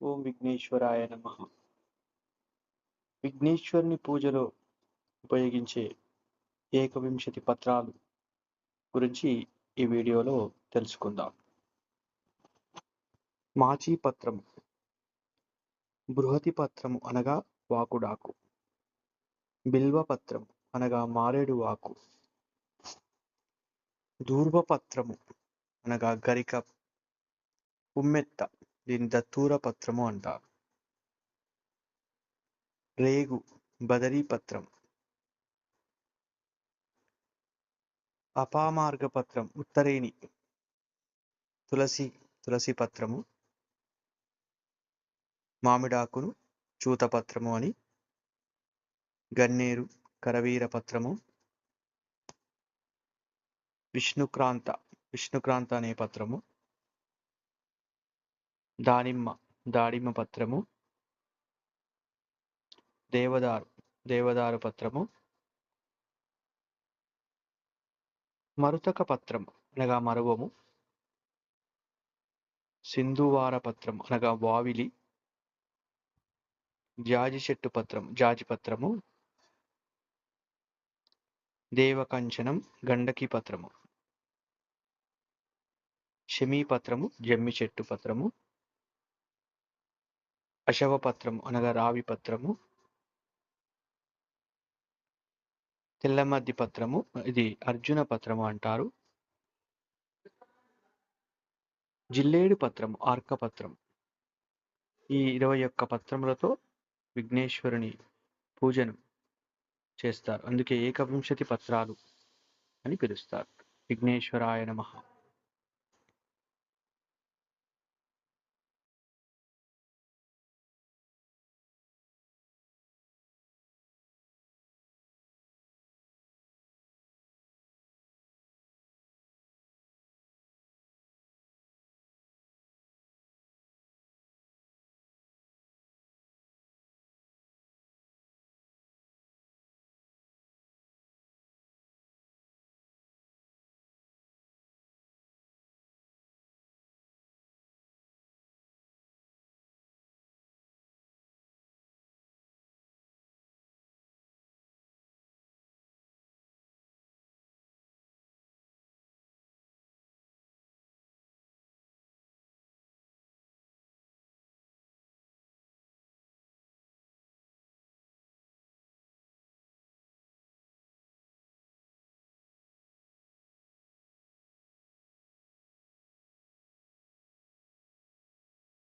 ఓం విఘ్నేశ్వరాయ నమ. విఘ్నేశ్వరుని పూజలో ఉపయోగించే ఏకవింశతి పత్రాలు గురించి ఈ వీడియోలో తెలుసుకుందాం. మాచీ పత్రము బృహతి పత్రము అనగా వాకుడాకు బిల్వ పత్రము అనగా మారేడు వాకు దూర్వపత్రము అనగా గరిక ఉమ్మెత్త దీన్ని దత్తూర పత్రము అంటారు. రేగు బదరీ పత్రం. అపామార్గ పత్రం ఉత్తరేణి. తులసి తులసి పత్రము. మామిడాకును చూతపత్రము అని. గన్నేరు కరవీర పత్రము. విష్ణుక్రాంత విష్ణుక్రాంత అనే పత్రము. దానిమ్మ దాడిమ్మ పత్రము. దేవదారు దేవదారు పత్రము. మరుతక పత్రం అనగా మరువము. సింధువార పత్రం అనగా వావిలి. జాజి చెట్టు పత్రం జాజి పత్రము. దేవకంచనం గండకి పత్రము. షమీ పత్రము జమ్మి చెట్టు పత్రము. అశవపత్రము అనగా రావి పత్రము తెల్లమద్ది పత్రము ఇది అర్జున పత్రము అంటారు. జిల్లేడు పత్రము ఆర్క పత్రం ఈ ఇరవై ఒక్క పత్రములతో విఘ్నేశ్వరుని పూజను చేస్తారు. అందుకే ఏకవింశతి పత్రాలు అని పిలుస్తారు. విఘ్నేశ్వరాయ నమః.